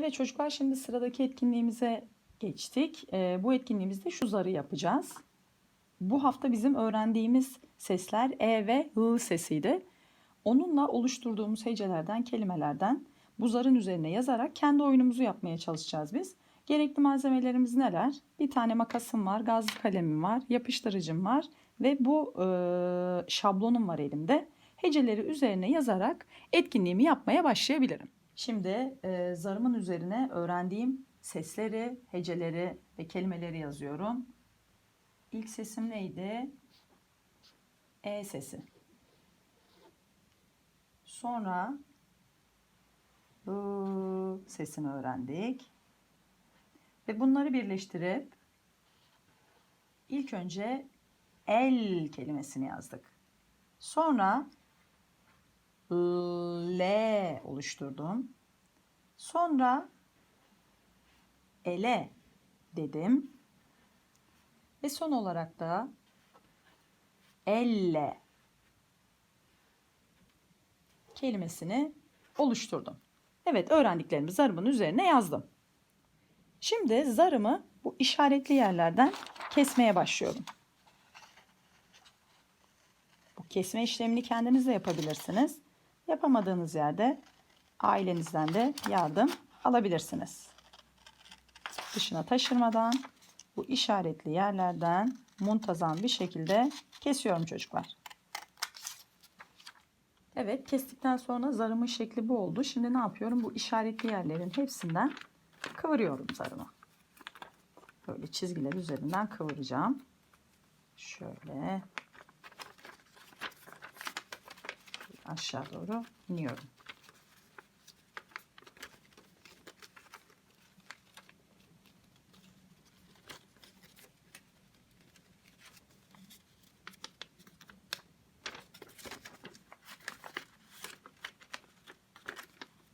Evet çocuklar şimdi sıradaki etkinliğimize geçtik. Ee, bu etkinliğimizde şu zarı yapacağız. Bu hafta bizim öğrendiğimiz sesler E ve I sesiydi. Onunla oluşturduğumuz hecelerden, kelimelerden bu zarın üzerine yazarak kendi oyunumuzu yapmaya çalışacağız biz. Gerekli malzemelerimiz neler? Bir tane makasım var, gazlı kalemim var, yapıştırıcım var ve bu e, şablonum var elimde. Heceleri üzerine yazarak etkinliğimi yapmaya başlayabilirim. Şimdi e, zarımın üzerine öğrendiğim sesleri, heceleri ve kelimeleri yazıyorum. İlk sesim neydi? E sesi. Sonra I sesini öğrendik. Ve bunları birleştirip ilk önce el kelimesini yazdık. Sonra L oluşturdum. Sonra ele dedim. Ve son olarak da elle kelimesini oluşturdum. Evet öğrendiklerimi zarımın üzerine yazdım. Şimdi zarımı bu işaretli yerlerden kesmeye başlıyorum. Bu kesme işlemini kendiniz de yapabilirsiniz. Yapamadığınız yerde ailenizden de yardım alabilirsiniz. Dışına taşırmadan bu işaretli yerlerden muntazam bir şekilde kesiyorum çocuklar. Evet kestikten sonra zarımın şekli bu oldu. Şimdi ne yapıyorum? Bu işaretli yerlerin hepsinden kıvırıyorum zarımı. Böyle çizgiler üzerinden kıvıracağım. Şöyle aşağı doğru iniyorum.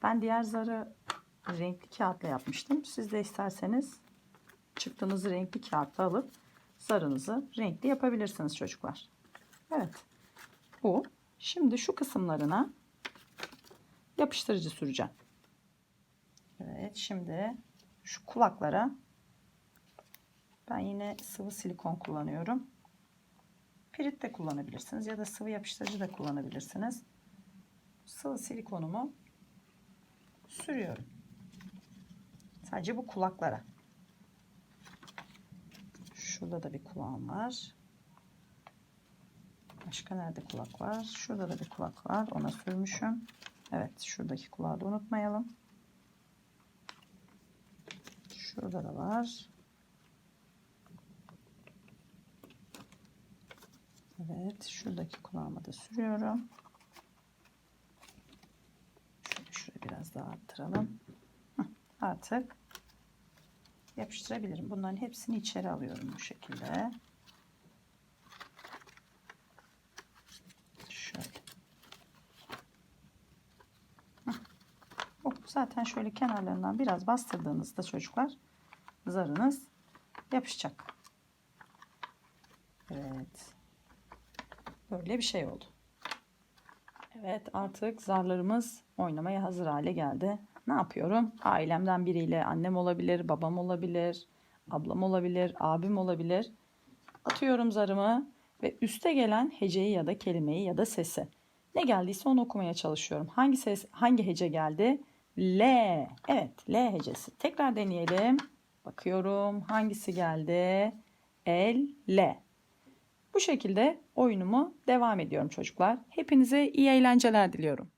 Ben diğer zarı renkli kağıtla yapmıştım. Siz de isterseniz çıktığınız renkli kağıtla alıp zarınızı renkli yapabilirsiniz çocuklar. Evet. Bu. Şimdi şu kısımlarına yapıştırıcı süreceğim. Evet. Şimdi şu kulaklara ben yine sıvı silikon kullanıyorum. Pirit de kullanabilirsiniz ya da sıvı yapıştırıcı da kullanabilirsiniz. Sıvı silikonumu sürüyorum. Sadece bu kulaklara. Şurada da bir kulağım var. Başka nerede kulak var? Şurada da bir kulak var. Ona sürmüşüm. Evet, şuradaki kulağı da unutmayalım. Şurada da var. Evet, şuradaki kulağıma da sürüyorum. Şöyle şuraya biraz daha arttıralım. Artık yapıştırabilirim. Bunların hepsini içeri alıyorum bu şekilde. Şöyle. Oh, zaten şöyle kenarlarından biraz bastırdığınızda çocuklar zarınız yapışacak. Evet. Böyle bir şey oldu. Evet artık zarlarımız oynamaya hazır hale geldi. Ne yapıyorum? Ailemden biriyle annem olabilir, babam olabilir, ablam olabilir, abim olabilir. Atıyorum zarımı ve üste gelen heceyi ya da kelimeyi ya da sesi. Ne geldiyse onu okumaya çalışıyorum. Hangi ses, hangi hece geldi? L. Evet, L hecesi. Tekrar deneyelim. Bakıyorum hangisi geldi? El, L. Bu şekilde oyunumu devam ediyorum çocuklar. Hepinize iyi eğlenceler diliyorum.